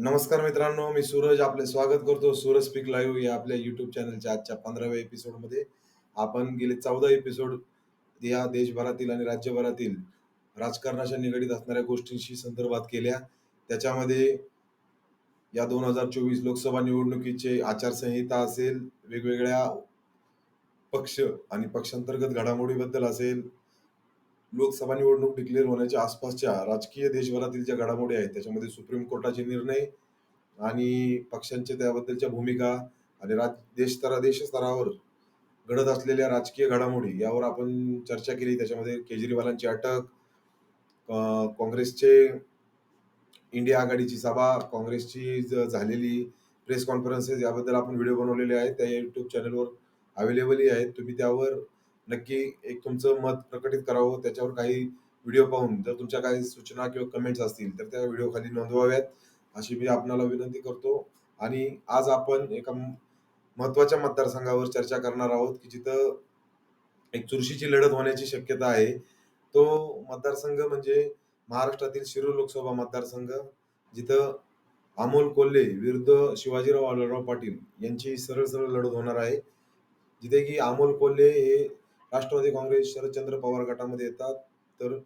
नमस्कार मित्रांनो, मी सूरज आपले स्वागत करतो सूरज स्पीक लाईव्ह या आपल्या युट्यूब चॅनलच्या आजच्या 15व्या एपिसोडमध्ये. आपण गेले 14 एपिसोड या देशभरातील आणि राज्यभरातील राजकारणाच्या निगडीत असणाऱ्या गोष्टींशी संदर्भात केल्या. त्याच्यामध्ये या 2024 लोकसभा निवडणुकीचे आचारसंहिता असेल, वेगवेगळ्या पक्ष आणि पक्षांतर्गत घडामोडीबद्दल असेल, लोकसभा निवडणूक डिक्लेअर होण्याच्या आसपासच्या राजकीय देशभरातील ज्या घडामोडी आहेत, त्याच्यामध्ये सुप्रीम कोर्टाचे निर्णय आणि पक्षांच्या त्याबद्दलच्या भूमिका आणि राज देश देशस्तरावर देश स्तरावर घडत असलेल्या राजकीय घडामोडी यावर आपण चर्चा केली. त्याच्यामध्ये केजरीवालांची अटक, काँग्रेसचे इंडिया आघाडीची सभा, काँग्रेसची झालेली प्रेस कॉन्फरन्सेस याबद्दल आपण व्हिडिओ बनवलेले आहेत. त्या यूट्यूब चॅनलवर अवेलेबलही आहेत. तुम्ही त्यावर नक्की एक तुमचं मत प्रकटित करावं. त्याच्यावर काही व्हिडिओ पाहून जर तुमच्या काही सूचना किंवा कमेंट्स असतील, तर त्या व्हिडिओ खाली नोंदवाव्यात, अशी मी आपणाला विनंती करतो. आणि आज आपण एका महत्त्वाच्या मतदारसंघावर चर्चा करणार आहोत, की जिथं एक चुरशीची लढत होण्याची शक्यता आहे. तो मतदारसंघ म्हणजे महाराष्ट्रातील शिरूर लोकसभा मतदारसंघ, जिथं अमोल कोल्हे विरुद्ध शिवाजीराव आढळराव पाटील यांची सरळ-सरळ लढत होणार आहे. जिथे की अमोल कोल्हे हे राष्ट्रवादी काँग्रेस, शरदचंद्र पवार गटामध्ये येतात. तर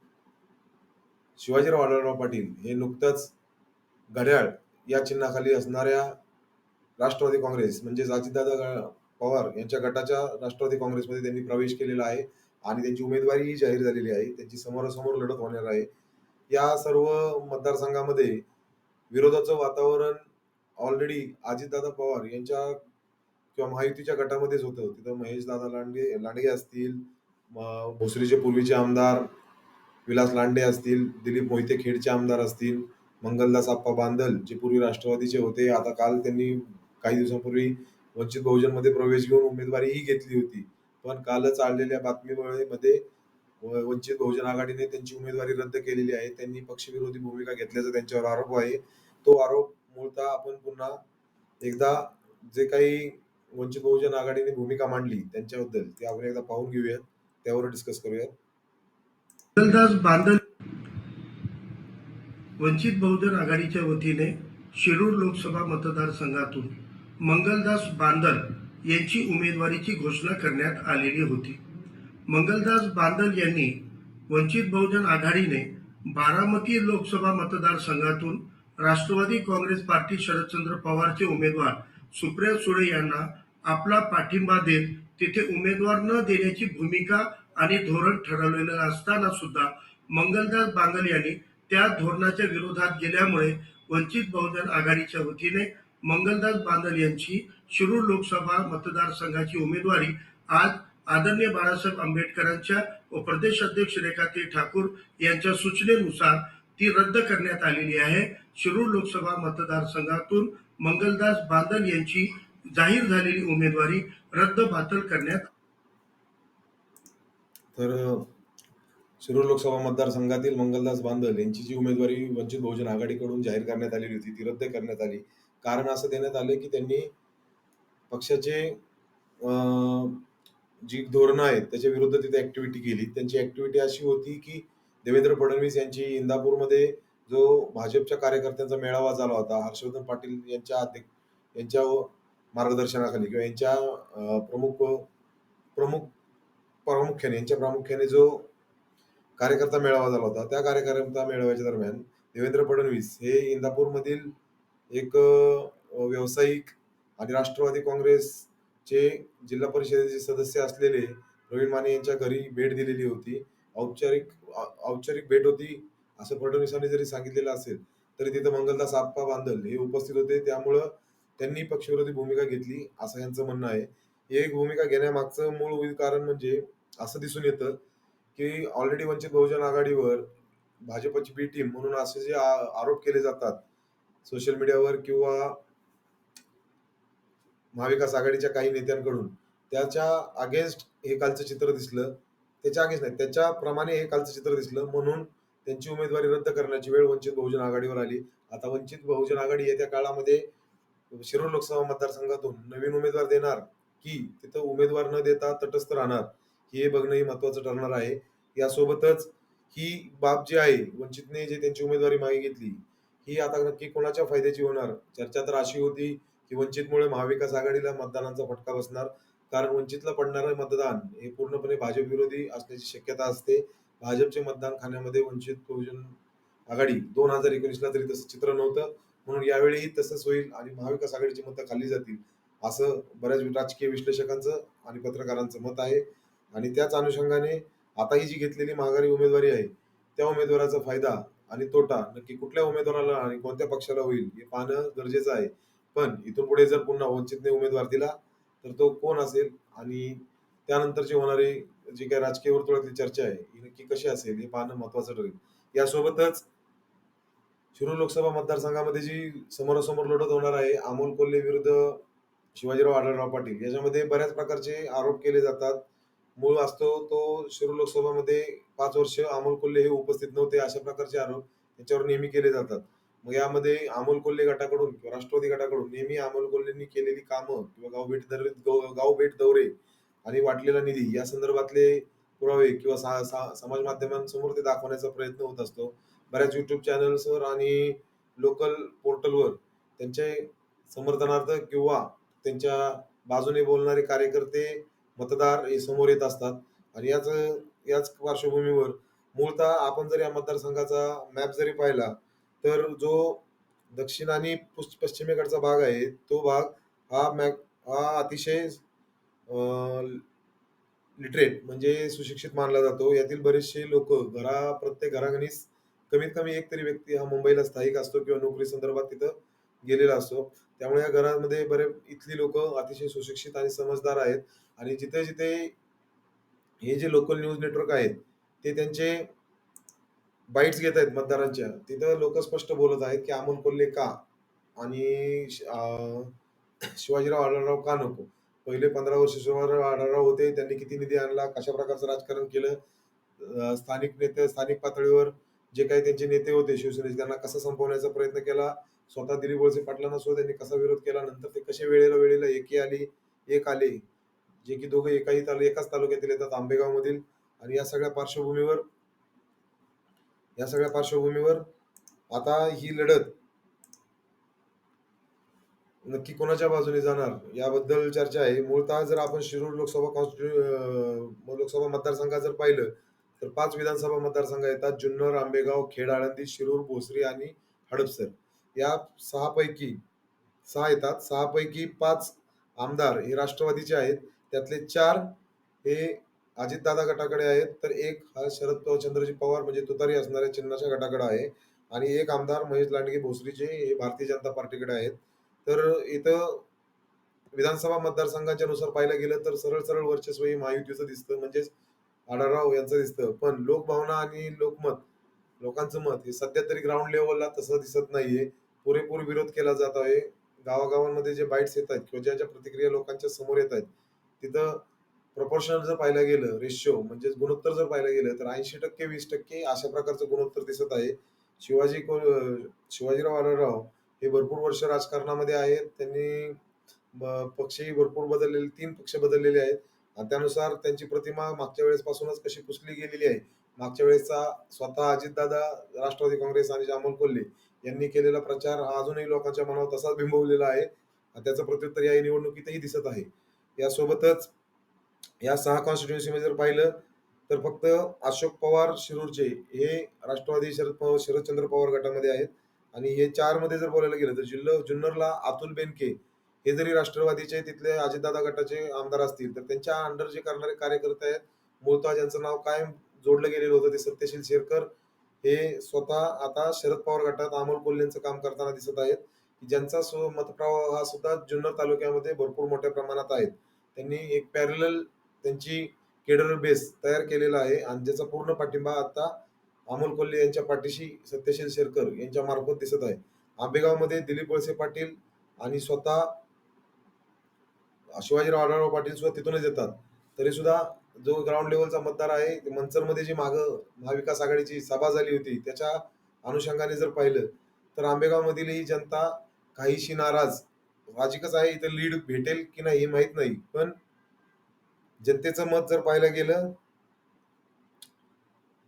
शिवाजीराव आढळराव पाटील हे नुकतंच घड्याळ या चिन्हाखाली असणाऱ्या राष्ट्रवादी काँग्रेस म्हणजेच अजितदादा ग पवार यांच्या गटाच्या राष्ट्रवादी काँग्रेसमध्ये त्यांनी प्रवेश केलेला आहे आणि त्यांची उमेदवारीही जाहीर झालेली आहे. त्यांची समोरासमोर लढत होणार आहे. या सर्व मतदारसंघामध्ये विरोधाचं वातावरण ऑलरेडी अजितदादा पवार यांच्या किंवा महायुतीच्या गटामध्येच होतं. तिथं महेश दादा लांडगे लांडगे असतील, मग भोसरीचे पूर्वीचे आमदार विलास लांडे असतील, दिलीप मोहिते खेडचे आमदार असतील, मंगलदास आप्पा बांदल जे पूर्वी राष्ट्रवादीचे होते. आता काल त्यांनी काही दिवसांपूर्वी वंचित बहुजनमध्ये प्रवेश घेऊन उमेदवारीही घेतली होती. पण कालच आलेल्या बातमीमुळे मध्ये व वंचित बहुजन आघाडीने त्यांची उमेदवारी रद्द केलेली आहे. त्यांनी पक्षविरोधी भूमिका घेतल्याचा त्यांच्यावर आरोप आहे. तो आरोप मूळतः आपण पुन्हा एकदा जे काही वंचित बहुजन आघाडीने भूमिका मांडली त्यांच्याबद्दल, ते आपण एकदा पाहून घेऊयात. त्यावर डिस्कस करूयात. बांधल वंचित बहुजन आघाडीच्या वतीने शिरूर लोकसभा मतदारसंघातून मंगलदास बांदल यांची उमेदवारीची घोषणा करण्यात आलेली होती मंगलदास बांदल यांनी वंचित बहुजन आघाडीने बारामती लोकसभा मतदारसंघातून राष्ट्रवादी काँग्रेस पार्टी शरदचंद्र पवारचे उमेदवार सुप्रिया सुळे यांना आपला पाठिंबा देत तिथे उमेदवार न देण्याची भूमिका आणि धोरण ठरवलेलं असताना सुद्धा मंगलदास बांगल यांनी त्या धोरणाच्या विरोधात गेल्यामुळे वंचित बहुजन आघाडीच्या वतीने मंगलदास बांदल यांची शिरूर लोकसभा मतदारसंघाची उमेदवारी आज आदरणीय बाळासाहेब आंबेडकरांच्या व प्रदेश अध्यक्ष रेखाताई ठाकूर यांच्या सूचनेनुसार ती रद्द करण्यात आलेली आहे. शिरूर लोकसभा मतदारसंघातून मंगलदास बांदल यांची जाहीर झालेली उमेदवारी रद्द बातल करण्यात तर शिरूर लोकसभा मतदारसंघातील मंगलदास बांदल यांची जी उमेदवारी वंचित बहुजन आघाडीकडून जाहीर करण्यात आलेली होती, ती रद्द करण्यात आली. कारण असं देण्यात आलं, की त्यांनी पक्षाचे जी धोरणं आहेत, त्याच्या विरुद्ध तिथे ऍक्टिव्हिटी केली. त्यांची ऍक्टिव्हिटी अशी होती, की देवेंद्र फडणवीस यांची इंदापूरमध्ये जो भाजपच्या कार्यकर्त्यांचा मेळावा झाला होता, हर्षवर्धन पाटील यांच्या अध्यक्ष यांच्या मार्गदर्शनाखाली किंवा यांच्या प्रमुख प्रमुख प्रामुख्याने यांच्या प्रामुख्याने जो कार्यकर्ता मेळावा झाला होता. त्या कार्यकर्ता मेळाव्याच्या दरम्यान देवेंद्र फडणवीस हे इंदापूरमधील एक व्यावसायिक आणि राष्ट्रवादी काँग्रेसचे जिल्हा परिषदेचे सदस्य असलेले प्रवीण माने यांच्या घरी भेट दिलेली होती. औपचारिक औपचारिक भेट होती, असं फडणवीसांनी जरी सांगितलेलं असेल, तरी तिथं मंगलदास आप्पा बांधल हे उपस्थित होते. त्यामुळं त्यांनी पक्षविरोधी भूमिका घेतली, असं यांचं म्हणणं आहे. ही एक भूमिका घेण्यामागचं मूळ कारण म्हणजे असं दिसून येतं, की ऑलरेडी वंचित बहुजन आघाडीवर भाजपची बी टीम म्हणून असे जे आरोप केले जातात सोशल मीडियावर किंवा महाविकास आघाडीच्या काही नेत्यांकडून, त्याच्या अगेन्स्ट हे कालचं चित्र दिसलं. त्याच्या अगेन्स्ट नाही, त्याच्याप्रमाणे हे कालचं चित्र दिसलं. म्हणून त्यांची उमेदवारी रद्द करण्याची वेळ वंचित बहुजन आघाडीवर आली. आता वंचित बहुजन आघाडी येत्या काळामध्ये शिरूर लोकसभा मतदारसंघातून नवीन उमेदवार देणार, की तिथं उमेदवार न देता तटस्थ राहणार, हे बघणंही महत्वाचं ठरणार आहे. यासोबतच ही बाब जी आहे, वंचितने जे त्यांची उमेदवारी मागे घेतली, ही आता नक्की कोणाच्या फायद्याची होणार? चर्चा तर अशी होती, की वंचितमुळे महाविकास आघाडीला मतदानाचा फटका बसणार. कारण वंचितला पडणारं मतदान हे पूर्णपणे भाजप विरोधी असण्याची शक्यता असते. भाजपचे मतदान खाण्यामध्ये वंचित बहुजन आघाडी 2019 ला तरी तसं चित्र नव्हतं. म्हणून यावेळीही तसंच होईल आणि महाविकास आघाडीची मतं खाल्ली जातील. असं बऱ्याच राजकीय विश्लेषकांचं आणि पत्रकारांचं मत आहे. आणि त्याच अनुषंगाने आता ही जी घेतलेली महागारी उमेदवारी आहे, त्या उमेदवाराचा फायदा आणि तोटा नक्की कुठल्या उमेदवाराला आणि कोणत्या पक्षाला होईल हे पाहणं गरजेचं आहे. पण इथून पुढे जर पुन्हा वंचितने उमेदवार दिला, तर तो कोण असेल आणि त्यानंतरची होणारी जी काही राजकीय वर्तुळातली चर्चा आहे, ही नक्की कशी असेल हे पाहणं महत्त्वाचं ठरेल. यासोबतच शिरूर लोकसभा मतदारसंघामध्ये जी समोरासमोर लढत होणार आहे, अमोल कोल्हे विरुद्ध शिवाजीराव आढळराव पाटील याच्यामध्ये बऱ्याच प्रकारचे आरोप केले जातात. मूळ असतो तो शिरूर लोकसभामध्ये पाच वर्ष अमोल कोल्हे हे उपस्थित नव्हते, अशा प्रकारचे आरोप त्याच्यावर नेहमी केले जातात. मग यामध्ये अमोल कोल्हे गटाकडून किंवा राष्ट्रवादी गटाकडून नेहमी अमोल कोल्हेंनी केलेली कामं किंवा गावभेट दर गाव भेट दौरे आणि वाटलेला निधी या संदर्भातले पुरावे किंवा सा सा समाज माध्यमांसमोर ते दाखवण्याचा प्रयत्न होत असतो. बऱ्याच यूट्यूब चॅनल्सवर आणि लोकल पोर्टलवर त्यांचे समर्थनार्थ किंवा त्यांच्या बाजूने बोलणारे कार्यकर्ते, मतदार हे समोर येत असतात आणि याच याच पार्श्वभूमीवर मूळतः आपण जर या मतदारसंघाचा मॅप जरी पाहिला, तर जो दक्षिण आणि पश्चिमेकडचा भाग आहे, तो भाग हा मॅप हा अतिशय लिटरेट म्हणजे सुशिक्षित मानला जातो. यातील बरेचसे लोक घरा प्रत्येक घराघणीस कमीत कमी एक तरी व्यक्ती हा मुंबईला स्थायिक असतो किंवा नोकरी संदर्भात तिथं गेलेला असतो. त्यामुळे या घरामध्ये बरे इथली लोक अतिशय सुशिक्षित आणि समजदार आहेत आणि जिथे-जिथे हे जे लोकल न्यूज नेटवर्क आहेत, ते त्यांचे बाईट्स घेत आहेत मतदारांच्या. तिथं लोक स्पष्ट बोलत आहेत, की अमोल कोल्हे का? आणि श शिवाजीराव आढळराव का नको? पहिले 15 वर्ष शिवाजीराव आढळराव होते. त्यांनी किती निधी आणला? कशा प्रकारचं राजकारण केलं? स्थानिक नेते स्थानिक पातळीवर जे काही त्यांचे नेते होते शिवसेनेचे, त्यांना कसं संपवण्याचा प्रयत्न केला? स्वतः दिलीप वळसे पाटलांना सुद्धा त्यांनी कसा विरोध केला? नंतर ते कसे वेळेला वेळेला एकी आली, एक आले, जे की दोघे एकाही तालु एकाच तालुक्यातील येतात आंबेगाव मधील आणि या सगळ्या पार्श्वभूमीवर या सगळ्या पार्श्वभूमीवर आता ही लढत नक्की कोणाच्या बाजूने जाणार याबद्दल चर्चा आहे. मूळतः जर आपण शिरूर लोकसभा कॉन्स्टिट्यू लोकसभा मतदारसंघात जर पाहिलं, तर पाच विधानसभा मतदारसंघ येतात. जुन्नर, आंबेगाव, खेड, आळंदी, शिरूर, भोसरी आणि हडपसर. या सहापैकी सहा येतात. सहापैकी पाच आमदार हे राष्ट्रवादीचे आहेत. त्यातले चार हे अजितदादा गटाकडे आहेत, तर एक हा शरद पवार चंद्रजी पवार म्हणजे तुतारी असणाऱ्या चिन्हाच्या गटाकडे आहे आणि एक आमदार महेश लांडगे भोसरीचे हे भारतीय जनता पार्टीकडे आहेत. तर इथं विधानसभा मतदारसंघाच्या नुसार पाहायला गेलं तर सरळ-सरळ वर्चस्व हे महायुतीचं दिसतं म्हणजेच आढळराव यांचं दिसतं. पण लोकभावना आणि लोकमत, लोकांचं मत हे सध्या तरी ग्राउंड लेवलला तसं दिसत नाहीये. पुरेपूर विरोध केला जात आहे. गावागावांमध्ये जे बाईट्स येतायत किंवा ज्या-ज्या प्रतिक्रिया लोकांच्या समोर येत आहेत तिथं प्रपोर्शनल जर पाहायला गेलं, रेशिओ म्हणजेच गुणोत्तर जर पाहायला गेलं, तर 80% 20% अशा प्रकारचं गुणोत्तर दिसत आहे. शिवाजी को शिवाजीराव आढळराव हे भरपूर वर्ष राजकारणामध्ये आहेत. त्यांनी पक्षही भरपूर बदललेले तीन पक्ष बदललेले आहेत आणि त्यानुसार त्यांची प्रतिमा मागच्या वेळेसपासूनच कशी पुसली गेलेली आहे. मागच्या वेळेसचा स्वतः अजितदादा, राष्ट्रवादी काँग्रेस आणि अमोल कोल्हे यांनी केलेला प्रचार हा अजूनही लोकांच्या मनावर तसाच बिंबवलेला आहे आणि त्याचं प्रत्युत्तर या निवडणुकीतही दिसत आहे. यासोबतच या सहा कॉन्स्टिट्युएन्सीमध्ये जर पाहिलं, तर फक्त अशोक पवार शिरूरचे हे राष्ट्रवादी शरद पवार शरदचंद्र पवार गटामध्ये आहेत आणि हे 4 मध्ये जर बोलायला गेलं, तर जिल्हा जुन्नरला अतुल बेनके हे जरी राष्ट्रवादीचे तिथले अजितदादा गटाचे आमदार असतील, तर त्यांच्या अंडर जे करणारे कार्यकर्ते आहेत, मूळतः ज्यांचं नाव कायम जोडलं गेलेलं होतं, ते सत्यशील शेरकर हे स्वतः आता शरद पवार गटात अमोल कोल्हेंचं काम करताना दिसत आहेत. ज्यांचा मतप्रवाह हा सुद्धा जुन्नर तालुक्यामध्ये भरपूर मोठ्या प्रमाणात आहेत त्यांनी एक पॅरलल त्यांची केडर बेस तयार केलेला आहे आणि ज्याचा पूर्ण पाठिंबा आता अमोल कोल्हे यांच्या पाठीशी सत्यशील शेरकर यांच्या मार्फत दिसत आहे. आंबेगावमध्ये दिलीप वळसे पाटील आणि स्वतः शिवाजीराव आढळराव पाटील सुद्धा तिथूनच येतात. तरी सुद्धा जो ग्राउंड लेवलचा मतदार आहे, मंचरमध्ये जी मागं महाविकास आघाडीची सभा झाली होती, त्याच्या अनुषंगाने जर पाहिलं, तर आंबेगावमधील ही जनता काहीशी नाराज. साहजिकच आहे, इथं लीड भेटेल की नाही हे माहीत नाही. पण जनतेचं मत जर पाहायला गेलं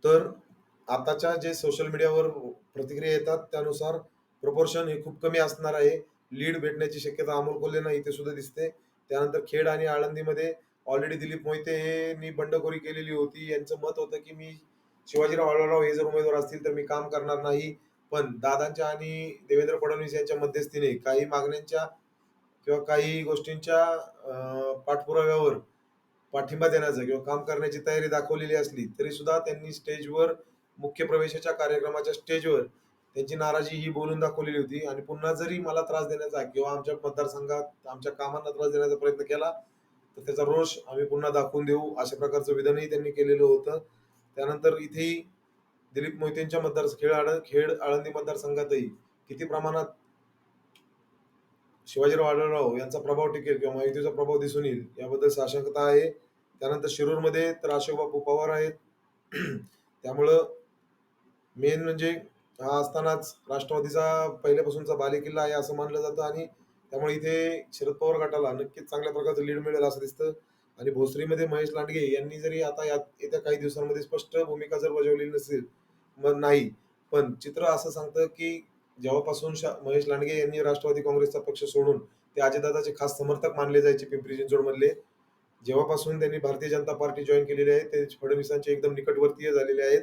तर आताच्या जे सोशल मीडियावर प्रतिक्रिया येतात त्यानुसार प्रपोर्शन हे खूप कमी असणार आहे लीड भेटण्याची शक्यता अमोल कोल्हेना इथे सुद्धा दिसते त्यानंतर खेड आणि आळंदीमध्ये ऑलरेडी दिलीप मोहिते यांनी बंडखोरी केलेली होती. यांचं मत होतं की मी शिवाजीराव आढळराव हे जर उमेदवार असतील तर मी काम करणार नाही. पण दादांच्या आणि देवेंद्र फडणवीस यांच्या मध्यस्थीने काही मागण्यांच्या किंवा काही गोष्टींच्या पाठपुराव्यावर पाठिंबा देण्याचं किंवा काम करण्याची तयारी दाखवलेली असली तरी सुद्धा त्यांनी स्टेजवर मुख्य प्रवेशाच्या कार्यक्रमाच्या स्टेजवर त्यांची नाराजी ही बोलून दाखवलेली होती. आणि पुन्हा जरी मला त्रास देण्याचा किंवा आमच्या मतदारसंघात आमच्या कामांना त्रास देण्याचा प्रयत्न केला तर त्याचा रोष आम्ही पुन्हा दाखवून देऊ. अशा प्रकारचं विधानही त्यांनी केलेलं होतं. त्यानंतर इथेही दिलीप मोहितेंच्या मतदार खेळ आळ खेड आळंदी मतदारसंघातही किती प्रमाणात शिवाजीराव आढळराव यांचा प्रभाव टिकेल किंवा महायुतीचा प्रभाव दिसून येईल याबद्दल साशंकता आहे. त्यानंतर शिरूरमध्ये तर अशोक बापू पवार आहेत. त्यामुळं मेन म्हणजे हा असतानाच राष्ट्रवादीचा पहिल्यापासूनचा बालेकिल्ला आहे असं मानलं जातं आणि त्यामुळे इथे शरद पवार गटाला नक्कीच चांगल्या प्रकारचं लीड मिळेल असं दिसतं. आणि भोसरीमध्ये महेश लांडगे यांनी जरी आता या येत्या काही दिवसांमध्ये स्पष्ट भूमिका जर बजावली नसेल मग नाही. पण चित्र असं सांगतं की जेव्हापासून शा- महेश लांडगे यांनी राष्ट्रवादी काँग्रेसचा पक्ष सोडून ते अजितदादाचे खास समर्थक मानले जायचे पिंपरी चिंचवडमधले जेव्हापासून त्यांनी भारतीय जनता पार्टी जॉईन केलेली आहे ते फडणवीसांचे एकदम निकटवर्तीय झालेले आहेत.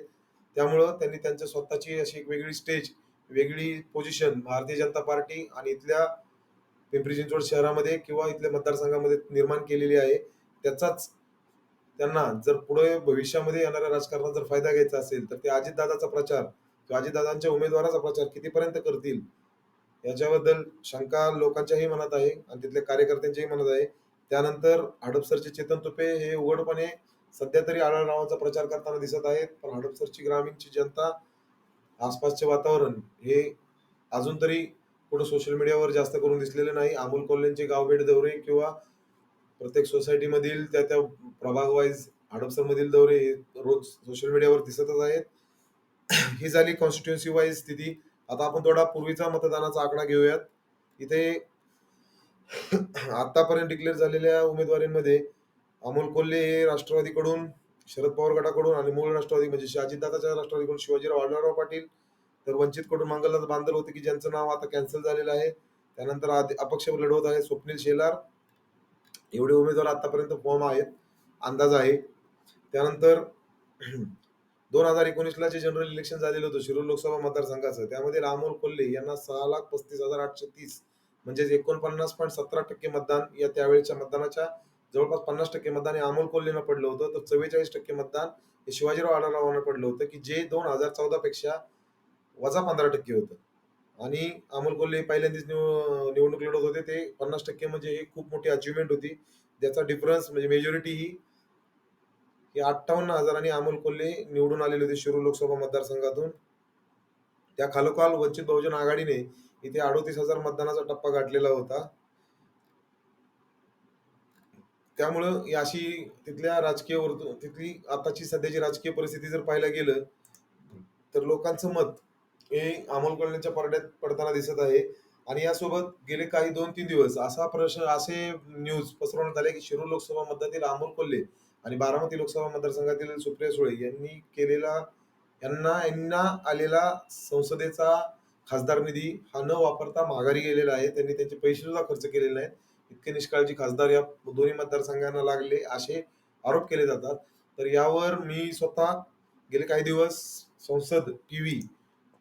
त्यामुळं त्यांनी त्यांच्या स्वतःची अशी एक वेगळी स्टेज वेगळी पोझिशन भारतीय जनता पार्टी आणि इथल्या पिंपरी चिंचवड शहरामध्ये किंवा इथल्या मतदारसंघामध्ये निर्माण केलेली आहे. त्याचाच त्यांना जर पुढे भविष्यामध्ये येणाऱ्या राजकारणात जर फायदा घ्यायचा असेल तर ते अजितदादाचा प्रचार किंवा अजितदादांच्या उमेदवाराचा प्रचार कितीपर्यंत करतील याच्याबद्दल शंका लोकांच्याही मनात आहे आणि तिथल्या कार्यकर्त्यांच्याही मनात आहे. त्यानंतर हडपसरचे चेतन तुपे हे उघडपणे सध्या तरी आढळरावांचा प्रचार करताना दिसत आहेत पण हडपसरची ग्रामीणची जनता आसपासचे वातावरण हे अजून तरी कुठं सोशल मीडियावर जास्त करून दिसलेले नाही. अमोल कोल्हेंचे गावभेट दौरे किंवा प्रत्येक सोसायटीमधील त्या त्या प्रभाग वाईज हडपसरमधील दौरे हे रोज सोशल मीडियावर दिसतच आहेत. ही झाली कॉन्स्टिट्युन्सी वाईज स्थिती. आता आपण थोडा पूर्वीचा मतदानाचा आकडा घेऊयात. इथे आतापर्यंत डिक्लेअर झालेल्या उमेदवारींमध्ये अमोल कोल्हे हे राष्ट्रवादीकडून शरद पवार गटाकडून आणि मूळ राष्ट्रवादी म्हणजे अजितदादाच्या राष्ट्रवादीकडून शिवाजीराव आढळराव पाटील तर वंचितकडून मंगलदास बांधल होते की ज्यांचं नाव आता कॅन्सल झालेलं आहे. त्यानंतर आधी- अपक्ष लढवत आहे स्वप्नील शेलार. एवढे उमेदवार आतापर्यंत फॉर्म आहेत अंदाज आहे. त्यानंतर दोन हजार एकोणीसला जे जनरल इलेक्शन झालेलं होतं शिरूर लोकसभा मतदारसंघाचं त्यामध्ये अमोल कोल्हे यांना सहा लाख पस्तीस हजार आठशे तीस म्हणजेच एकोणपन्नास पॉईंट सतरा टक्के मतदान या त्यावेळेच्या मतदानाच्या जवळपास पन्नास टक्के मतदान हे अमोल कोल्हेनं पडलं होतं. तर चव्वेचाळीस टक्के मतदान हे शिवाजीराव आढळरावांना पडलं होतं की जे दोन हजार चौदा पेक्षा वजा पंधरा टक्के होतं. आणि अमोल कोल्हे पहिल्यांदाच निव- निवडणूक लढवत होते. ते पन्नास टक्के म्हणजे ही खूप मोठी अचिव्हमेंट होती. ज्याचा डिफरन्स म्हणजे मेजॉरिटी ही अठ्ठावन्न अठ्ठावन्न हजारांनी अमोल कोल्हे निवडून आलेले होते शिरूर लोकसभा मतदारसंघातून. त्या खालोखाल वंचित बहुजन आघाडीने इथे अडोतीस हजार मतदानाचा टप्पा गाठलेला होता. त्यामुळं ही अशी तिथल्या राजकीय वर्तु तिथली आताची सध्याची राजकीय परिस्थिती जर पाहायला गेलं तर लोकांचं मत हे अमोल कोल्हेच्या पारड्यात पडताना दिसत आहे. आणि यासोबत गेले काही दोन तीन दिवस असा प्रश्न असे न्यूज पसरवण्यात आले की शिरूर लोकसभा मतदारातील अमोल कोल्हे आणि बारामती लोकसभा मतदारसंघातील सुप्रिया सुळे यांनी केलेला यांना यांना आलेला संसदेचा खासदार निधी हा न वापरता माघारी गेलेला आहे. त्यांनी त्यांचे पैसे सुद्धा खर्च केलेले नाहीत. इतके निष्काळजी खासदार या दोन्ही मतदारसंघांना लागले असे आरोप केले जातात. तर यावर मी स्वतः गेले काही दिवस Sansad TV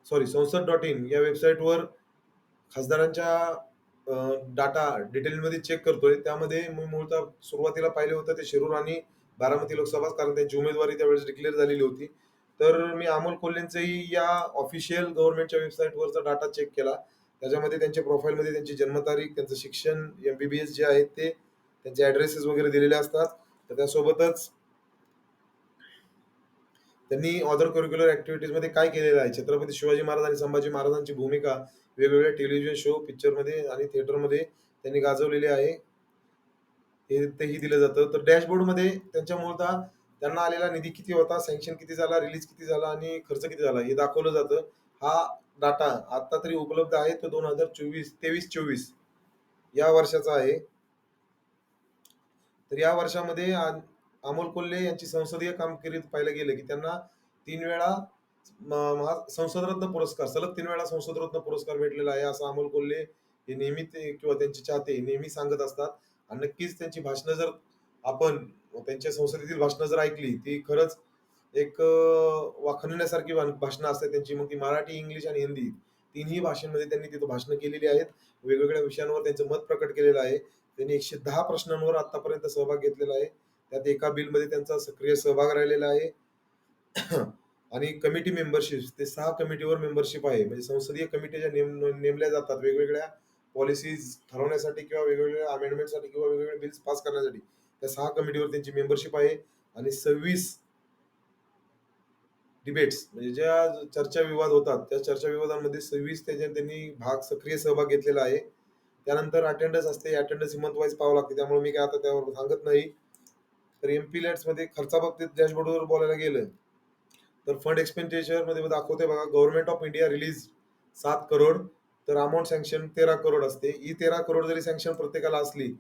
sorry Sansad dot in या वेबसाईटवर खासदारांच्या डाटा डिटेलमध्ये चेक करतोय. त्यामध्ये मी मूळतः सुरुवातीला पाहिले होतं ते शिरूर आणि बारामती लोकसभा कारण त्यांची उमेदवारी त्यावेळेस डिक्लेअर झालेली होती. तर मी अमोल कोल्हेंचंही या ऑफिशियल गव्हर्नमेंटच्या वेबसाईटवरचा डाटा चेक केला. त्याच्यामध्ये त्यांच्या प्रोफाईलमध्ये त्यांची जन्मतारीख त्यांचं शिक्षण एम बी बी एस जे आहेत ते त्यांचे ॲड्रेसेस वगैरे दिलेले असतात. तर त्यासोबतच त्यांनी ऑदर करिक्युलर ॲक्टिव्हिटीजमध्ये काय केलेलं आहे? छत्रपती शिवाजी महाराज आणि संभाजी महाराजांची भूमिका वेगवेगळ्या टेलिव्हिजन शो पिक्चरमध्ये आणि थिएटरमध्ये त्यांनी गाजवलेली आहे. हे तेही दिलं जातं. तर डॅशबोर्डमध्ये त्यांच्या मूळतः त्यांना आलेला निधी किती होता सँक्शन किती झाला रिलीज किती झाला आणि खर्च किती झाला हे दाखवलं जातं. हा डाटा आता तरी उपलब्ध आहे तो दोन हजार चोवीस तेवीस चोवीस या वर्षाचा आहे. तर या वर्षामध्ये अमोल कोल्हे यांची संसदीय कामगिरीत पाहिलं गेलं की त्यांना तीन वेळा संसदरत्न पुरस्कार सलग तीन वेळा संसदरत्न पुरस्कार भेटलेला आहे असं अमोल कोल्हे हे नेहमी किंवा त्यांचे चाहते नेहमी सांगत असतात. आणि नक्कीच त्यांची भाषणं जर आपण त्यांच्या संसदेतील भाषणं जर ऐकली ती खरंच एक वाखणण्यासारखी भा- भाषणं असतात त्यांची. मग ती मराठी इंग्लिश आणि हिंदी तिन्ही भाषांमध्ये त्यांनी तिथं भाषणं केलेली आहेत. वेगवेगळ्या विषयांवर त्यांचं मत प्रकट केलेलं आहे. त्यांनी एकशे दहा प्रश्नांवर आतापर्यंत सहभाग घेतलेला आहे. त्यात एका बिलमध्ये त्यांचा सक्रिय सहभाग राहिलेला आहे. आणि कमिटी मेंबरशिप ते सहा कमिटीवर मेंबरशिप आहे. म्हणजे संसदीय कमिटी ज्या नेम नेमल्या जातात वेगवेगळ्या पॉलिसीज ठरवण्यासाठी किंवा वेगवेगळ्या अमेंडमेंटसाठी किंवा वेगवेगळे बिल्स पास करण्यासाठी त्या सहा कमिटीवर त्यांची मेंबरशिप आहे. आणि सव्वीस डिबेट्स म्हणजे ज्या चर्चा विवाद होतात त्या चर्चा विवादांमध्ये सव्वीस त्याच्यात त्यांनी भाग सक्रिय सहभाग घेतलेला आहे. त्यानंतर अटेंडन्स असते अटेंडन्स मंथ वाईज पाहावं लागते. त्यामुळे मी काय आता त्यावर सांगत नाही. तर एमपी मध्ये खर्चाबाबतीत डॅशबोर्डवर बोलायला गेलं तर फंड एक्सपेंडिचरमध्ये दाखवते बघा गव्हर्नमेंट ऑफ इंडिया रिलीज सात करोड तर अमाऊंट सँक्शन तेरा करोड असते. ही तेरा करोड जरी सँक्शन प्रत्येकाला असली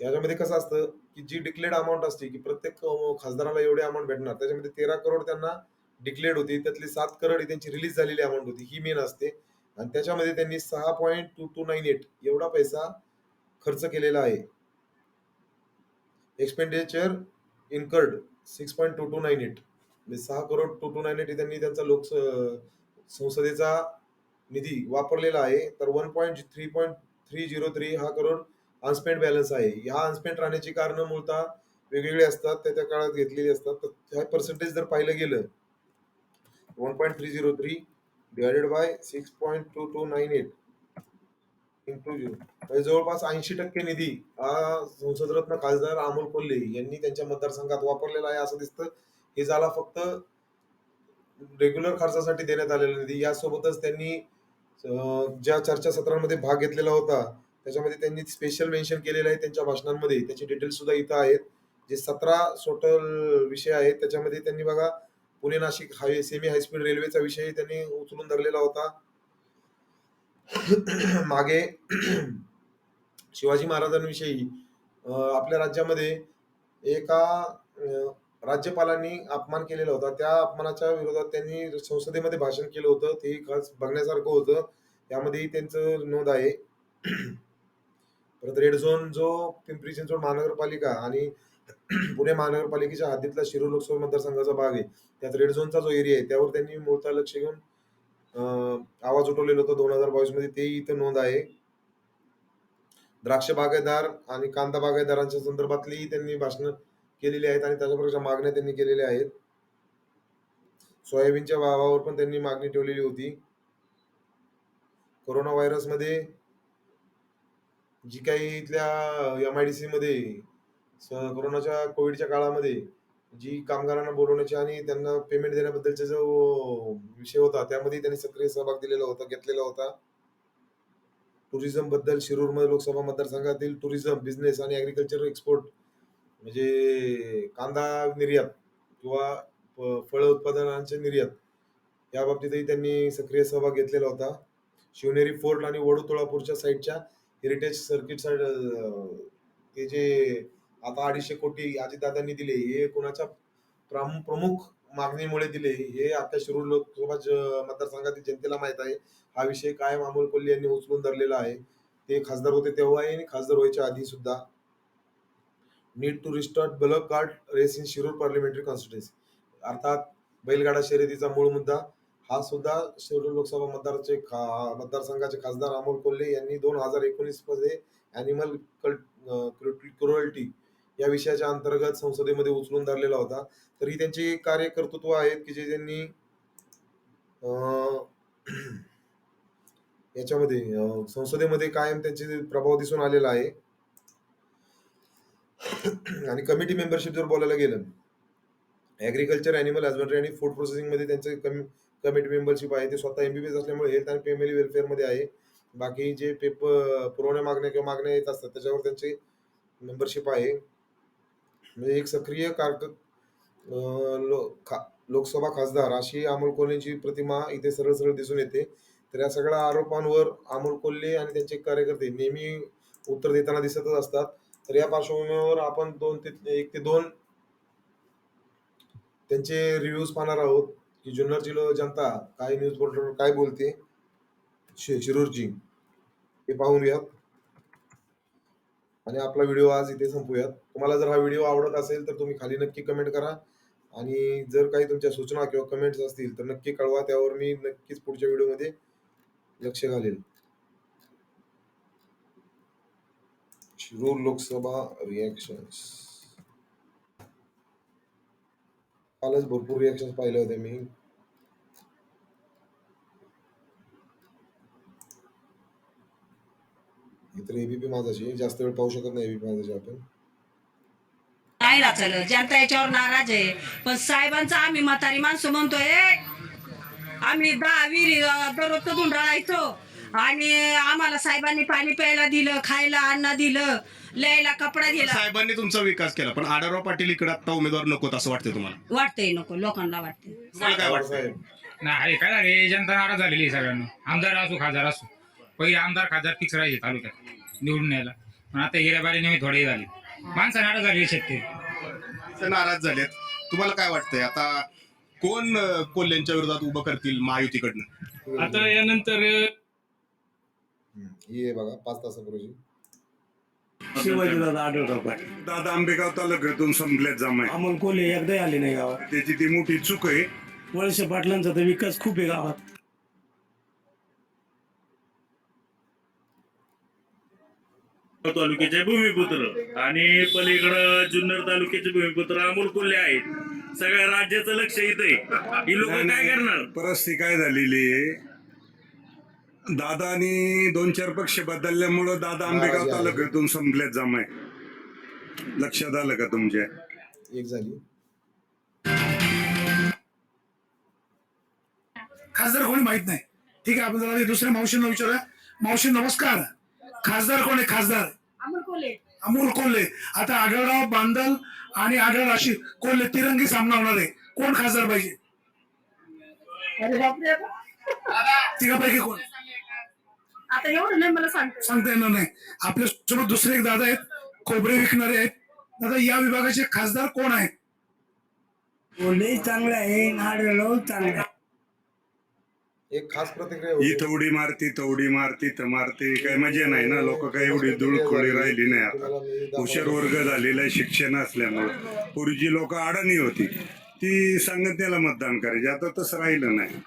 याच्यामध्ये कसं असतं की जी डिक्लेअर्ड अमाऊंट असते की प्रत्येक खासदाराला एवढी अमाऊंट भेटणार त्याच्यामध्ये तेरा करोड त्यांना डिक्लेअर्ड होती. त्यातली सात करोड ही त्यांची रिलीज झालेली अमाऊंट होती. ही मेन असते. आणि त्याच्यामध्ये त्यांनी सहा point two two nine eight एवढा पैसा खर्च केलेला आहे. Expenditure incurred six point two two nine eight म्हणजे सहा crore two two nine eight त्यांनी त्यांचा लोक संसदेचा निधी वापरलेला आहे. तर one point three point three zero three हा करोड अनस्पेंड बॅलन्स आहे. ह्या अनस्पेंड राहण्याची कारणं मूळतः वेगवेगळे असतात. त्या त्या काळात घेतलेली असतात. तर ह्या पर्सेंटेज जर पाहिलं गेलं one point three zero three divided by six point two two nine eight zero म्हणजे जवळपास ऐंशी टक्के निधी हा संसदरत्न खासदार अमोल कोल्हे यांनी त्यांच्या मतदारसंघात वापरलेला आहे असं दिसतं. हे झाला फक्त रेग्युलर खर्चासाठी देण्यात आलेला निधी. यासोबतच त्यांनी ज्या ज्या चर्चासत्रांमध्ये भाग घेतलेला होता त्याच्यामध्ये त्यांनी स्पेशल मेन्शन केलेलं आहे त्यांच्या भाषणांमध्ये. त्याची डिटेल्स सुद्धा इथं आहेत. जे सतरा टोटल विषय आहेत त्याच्यामध्ये त्यांनी बघा Pune Nashik high semi high speed रेल्वेचा विषय त्यांनी उचलून धरलेला होता. मागे शिवाजी महाराजांविषयी आपल्या राज्यामध्ये एका राज्यपालांनी अपमान केलेला होता. त्या अपमानाच्या विरोधात त्यांनी संसदेमध्ये भाषण केलं होतं. ते खास बघण्यासारखं होतं. त्यामध्येही त्यांचं नोंद आहे. परत रेड झोन जो पिंपरी चिंचवड महानगरपालिका आणि पुणे महानगरपालिकेच्या हद्दीतला शिरूर लोकसभा मतदारसंघाचा भाग आहे. त्यात रेड झोनचा जो एरिया आहे त्यावर त्यांनी मूळतः लक्ष घेऊन आवाज उठवलेला होता दोन हजार बावीसमध्ये. तेही इथं नोंद आहे. द्राक्ष बागायतदार आणि कांदा बागायतदारांच्या संदर्भातली त्यांनी भाषण केलेली आहेत आणि त्याच्या प्रकारच्या मागण्या त्यांनी केलेल्या आहेत. सोयाबीनच्या भावावर पण त्यांनी मागणी ठेवलेली होती. कोरोना व्हायरसमध्ये जी काही इथल्या एम आय डी सी मध्ये स- कोरोनाच्या कोविडच्या काळामध्ये जी कामगारांना बोलवण्याची आणि त्यांना पेमेंट देण्याबद्दलचा जो विषय होता त्यामध्ये त्यांनी सक्रिय सहभाग दिलेला होता घेतलेला होता. टुरिझमबद्दल शिरूरमध्ये लोकसभा मतदारसंघातील टुरिझम बिझनेस आणि ॲग्रीकल्चर एक्सपोर्ट म्हणजे कांदा निर्यात किंवा फ- फळ उत्पादनांचे निर्यात या बाबतीतही त्यांनी सक्रिय सहभाग घेतलेला होता. शिवनेरी फोर्ट आणि वडू तुळापूरच्या साईडच्या हेरिटेज सर्किट साईड ते जे आता अडीचशे कोटी अजितदादांनी दिले हे कोणाच्या प्रमुख मागणीमुळे दिले हे आता शिरूर लोकसभा मतदारसंघातील जनतेला माहीत आहे. हा विषय कायम अमोल कोल्हे यांनी उचलून धरलेला आहे. ते खासदार होते तेव्हाही आणि खासदार व्हायच्या आधी सुद्धा. Need to restart bullock cart race in Shirur parliamentary constituency अर्थात बैलगाडा शर्यतीचा मूळ मुद्दा हा सुद्धा शिरूर लोकसभा मतदारचे खा- मतदारसंघाचे खासदार अमोल कोल्हे यांनी दोन हजार एकोणीसमध्ये अॅनिमल क्रुएल्टी या विषयाच्या अंतर्गत संसदेमध्ये उचलून धरलेला होता. तर ही त्यांची कार्यकर्तृत्व आहेत की जे त्यांनी याच्यामध्ये संसदेमध्ये कायम त्यांचे प्रभाव दिसून आलेला आहे. आणि कमिटी मेंबरशिप जर बोलायला गेलं ऍग्रिकल्चर अॅनिमल हजबंडरी आणि फूड प्रोसेसिंगमध्ये त्यांचे कमिटी मेंबरशिप आहे. ते स्वतः एमबीबीएस असल्यामुळे हेल्थ आणि फॅमिली वेलफेअरमध्ये आहे. बाकी जे पेपर पुरवण्या मागण्या किंवा मागण्या येत असतात त्याच्यावर त्यांची मेंबरशिप आहे. म्हणजे एक सक्रिय कारक अं, लो- खा- लोकसभा खासदार अशी अमोल कोल्हेची प्रतिमा इथे सरळ सरळ दिसून येते. तर या सगळ्या आरोपांवर अमोल कोल्हे आणि त्यांचे कार्यकर्ते नेहमी उत्तर देताना दिसतच असतात. तर या पार्श्वभूमीवर आपण दोन ते एक ते दोन त्यांचे रिव्ह्यूज पाहणार आहोत की जुन्नरची लो- जनता काय न्यूज पोर्टलवर काय बोलते शि- शिरूरची ते पाहून घ्यात आणि आपला व्हिडिओ आज इथे संपूयात. तुम्हाला जर हा व्हिडिओ आवडत असेल तर तुम्ही खाली नक्की कमेंट करा. आणि जर काही तुमच्या सूचना किंवा कमेंट्स असतील तर नक्की कळवा. त्यावर मी नक्कीच पुढच्या व्हिडिओमध्ये लक्ष घालेल. शिरूर लोकसभा रिॲक्शन्स कालच भरपूर रिॲक्शन्स पाहिले होते मी. इतर एबीपी माझाची जास्त वेळ पाहू शकत नाही एबीपी माझाची आपण. नाही ना चालत जनता याच्यावर नाराज आहे. पण साहेबांचं आम्ही म्हातारी माणसं म्हणतोय आम्ही दहा विहिरी दररोज धुंडाळायचो आणि आम्हाला साहेबांनी पाणी प्यायला दिलं खायला अन्न दिलं लिहायला कपडा दिला. साहेबांनी तुमचा विकास केला. पण आढळराव पाटील इकडे आता उमेदवार नकोत असं वाटतं तुम्हाला? वाटतंय नको. लोकांना वाटतंय. तुम्हाला काय वाटतं साहेब. नाही काय झाले? जनता नाराज झालेली आहे सगळ्यांना. आमदार असो खासदार असो. पहिले आमदार खासदार फिक्स राहायचे तालुक्यात निवडून यायला पण आता हिऱ्याबारी नेहमी थोडे झाले. माणसं नाराज झाली शेतकरी. ते नाराज झालेत तुम्हाला काय वाटतंय? आता कोण अं, कोल्ह्यांच्या विरोधात उभं करतील महायुतीकडनं? आता यानंतर. ही आहे बघा पाच तासापूर्वीची शिवाजीदादा आढळराव पाटील. दादा आंबेगाव तालुक्यातून संपल्यात जामाय अमोल कोल्हे एकदा आले नाही गावात. त्याची ती मोठी चूक आहे. वळसे पाटलांचा तर विकास खूप आहे गावात. तालुक्याचे भूमिपुत्र. आणि पलीकडं जुन्नर तालुक्याचे भूमिपुत्र अमोल कोल्हे आहेत. सगळ्या राज्याचं लक्ष इथं आहे. ही लोक काय करणार? परिस्थिती काय झालेली आहे? दादानी दोन चार पक्ष बदलल्यामुळं दादा आंबेगाव. तालुक्यातून संपल्यात जामाय. लक्षात आलं का तुमच्या? एक झाली. खासदार कोणी माहीत नाही. ठीक आहे आपण जरा दुसऱ्या मावशींना विचारूया. मावशी नमस्कार. खासदार कोण आहे? खासदार. अमोल कोल्हे. आता आढळराव बांदल आणि आढळ राशी कोल्हे तिरंगी सामना होणार आहे. कोण खासदार पाहिजे? तिघापैकी कोण? आता एवढं नाही मला सांगतो. सांगता येणार नाही. आपल्यासोबत दुसरे एक दादा आहेत. खोबरे विकणारे आहेत. दादा या विभागाचे खासदार कोण आहेत? कोल्हे चांगला आहे आढळराव चांगला आहे. एक खास प्रतिक्रिया ही होती. थोडी मारती थोडी मारती तर मारती काही मजा नाही ना. लोक काही एवढी धुळखोळी राहिली नाही आता. हुशार वर्ग झालेला आहे शिक्षण असल्यामुळं. पूर्वीची लोक अडाणी होती. ती संघटनेला मतदान करायची. आता तसं राहिलं नाही.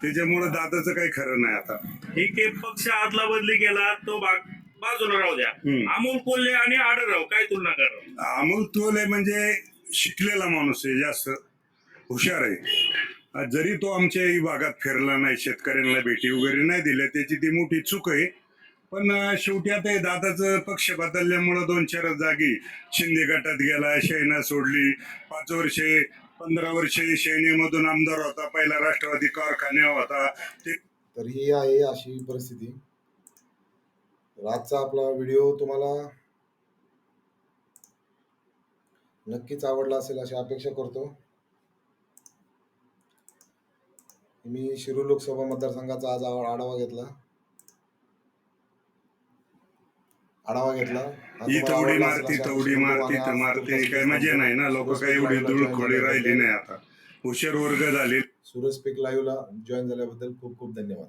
त्याच्यामुळं दादाचं काही खरं नाही आता. ठीक आहे पक्ष आदला बदली केला तो भाग बाजूला राहू द्या. हम्म. अमोल कोल्हे आणि आढळराव काय तुलना करा? अमोल तोले म्हणजे शिकलेला माणूस आहे जास्त हुशार आहे. जरी तो आमच्या भागात फिरला नाही शेतकऱ्यांना भेटी वगैरे नाही दिल्या त्याची ती मोठी चूक आहे. पण शेवटी आता हे दादाचं पक्ष बदलल्यामुळं दोन चार जागी शिंदे गटात गेला शैना सोडली. पाच वर्षे पंधरा वर्षे शैनेमधून आमदार होता पहिला राष्ट्रवादी कारखान्या होता. ते तर ही आहे अशी परिस्थिती. तर आजचा आपला व्हिडिओ तुम्हाला नक्कीच आवडला असेल अशी अपेक्षा करतो. मी शिरूर लोकसभा मतदारसंघाचा आज आढ- आढावा घेतला. आढावा घेतला. तुम्हाला आवडला असेल मारती अशी करतो मारती तर आज मारती. काही मजा नाही ना लोक काही एवढी धुळखोळी राहिली नाही आता. हुशार वर्ग झाले. सुरज स्पीक लाईव्हला जॉईन झाल्याबद्दल खूप खूप धन्यवाद.